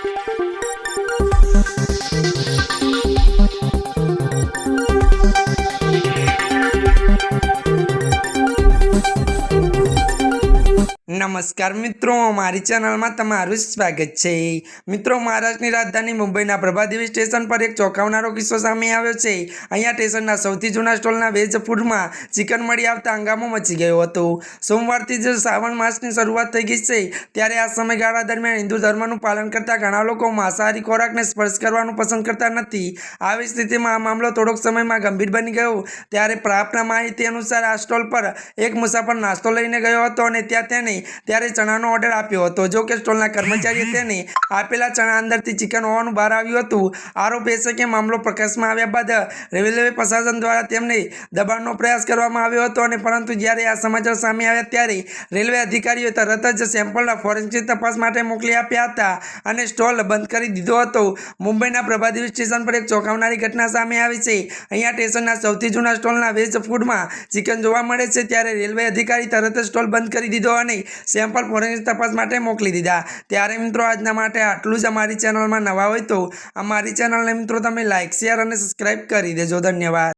Thank you. નમસ્કાર મિત્રો, મારી ચેનલમાં તમારું સ્વાગત છે. મિત્રો, મહારાષ્ટ્રની રાજધાની મુંબઈના પ્રભાદેવી સ્ટેશન પર એક ચોંકાવનારો કિસ્સો સામે આવ્યો છે. અહીંયા સ્ટેશનના સૌથી જૂના સ્ટોલના વેજ ફૂડમાં ચિકન મળી આવતા હંગામો મચી ગયો હતો. સોમવારથી જ શ્રાવણ માસની શરૂઆત થઈ ગઈ છે. ત્યારે આ સમયગાળા દરમિયાન હિન્દુ ધર્મનું પાલન કરતા ઘણા લોકો માંસાહારી ખોરાકને સ્પર્શ કરવાનું પસંદ કરતા નથી. આવી સ્થિતિમાં આ મામલો થોડોક સમયમાં ગંભીર બની ગયો. ત્યારે પ્રાપ્ત માહિતી અનુસાર આ સ્ટોલ પર એક મુસાફર નાસ્તો લઈને ગયો હતો અને ત્યાં તેને ત્યારે ચણાનો ઓર્ડર આપ્યો હતો. જો કે સ્ટોલના કર્મચારીએ તેને આપેલા ચણા અંદરથી ચિકન હોવાનું બહાર આવ્યું હતું. આરોપ એ છે કે મામલો પ્રકાશમાં આવ્યા બાદ રેલવે પ્રશાસન દ્વારા તેમને દબાણનો પ્રયાસ કરવામાં આવ્યો હતો અને પરંતુ જ્યારે આ સમાચાર સામે આવ્યા ત્યારે રેલવે અધિકારીઓએ તરત જ સેમ્પલના ફોરેન્સિક તપાસ માટે મોકલી આપ્યા હતા અને સ્ટોલ બંધ કરી દીધો હતો. મુંબઈના પ્રભાદેવી સ્ટેશન પર એક ચોંકાવનારી ઘટના સામે આવી છે. અહીંયા સ્ટેશનના સૌથી જૂના સ્ટોલના વેજ ફૂડમાં ચિકન જોવા મળે છે. ત્યારે રેલવે અધિકારી તરત જ સ્ટોલ બંધ કરી દીધો અને સેમ્પલ ફોરેન્સિક તપાસ માટે મોકલી દીધા. ત્યારે મિત્રો, આજના માટે આટલું જ અમારી ચેનલમાં નવા હોય તો અમારી ચેનલને મિત્રો, તમે લાઇક શેર અને સબસ્ક્રાઈબ કરી દેજો. ધન્યવાદ.